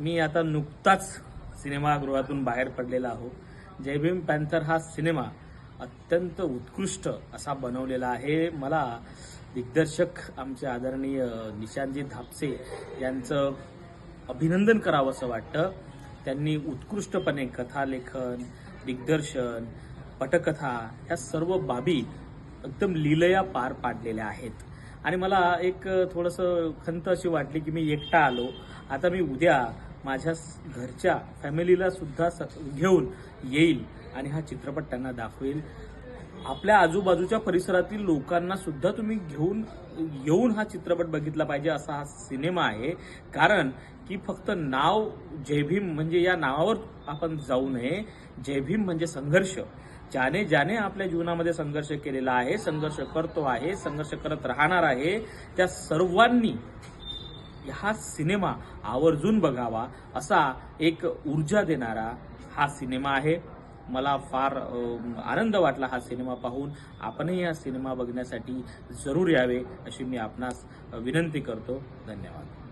मी आता नुकताच सिनेमागृहातून बाहेर पडलेला आहो. जय भीम पॅन्थर हा सिनेमा अत्यंत उत्कृष्ट असा बनवलेला आहे. मला दिग्दर्शक आमचे आदरणीय निशांतजी धापसे यांचं अभिनंदन करावं असं वाटतं. त्यांनी उत्कृष्टपणे कथालेखन दिग्दर्शन पटकथा ह्या सर्व बाबी एकदम लीलया पार पाडलेल्या आहेत. आणि मला एक थोडंसं खंत अशी वाटली की मी एकटा आलो. आता मी उद्या माझ्या घरच्या फॅमिलीला सुद्धा स- घेऊन येईल आणि हा चित्रपट त्यांना दाखवेल. आपल्या आजूबाजूच्या परिसरातील लोकांना सुद्धा तुम्ही घेऊन येऊन हा चित्रपट बघितला पाहिजे असा हा सिनेमा आहे. कारण की फक्त नाव जय भीम म्हणजे या नावावर आपण जाऊ नये. जय भीम म्हणजे संघर्ष. ज्याने ज्याने आपल्या जीवनामध्ये संघर्ष केलेला आहे संघर्ष करतो आहे संघर्ष करत राहणार आहे त्या सर्वांनी हा सिनेमा आवर्जून बघावा असा एक ऊर्जा देणारा हा सिनेमा आहे. मला फार आनंद वाटला हा सिनेमा पाहून. आपणही हा सिनेमा बघण्यासाठी जरूर यावे अशी मी आपणास विनंती करतो. धन्यवाद.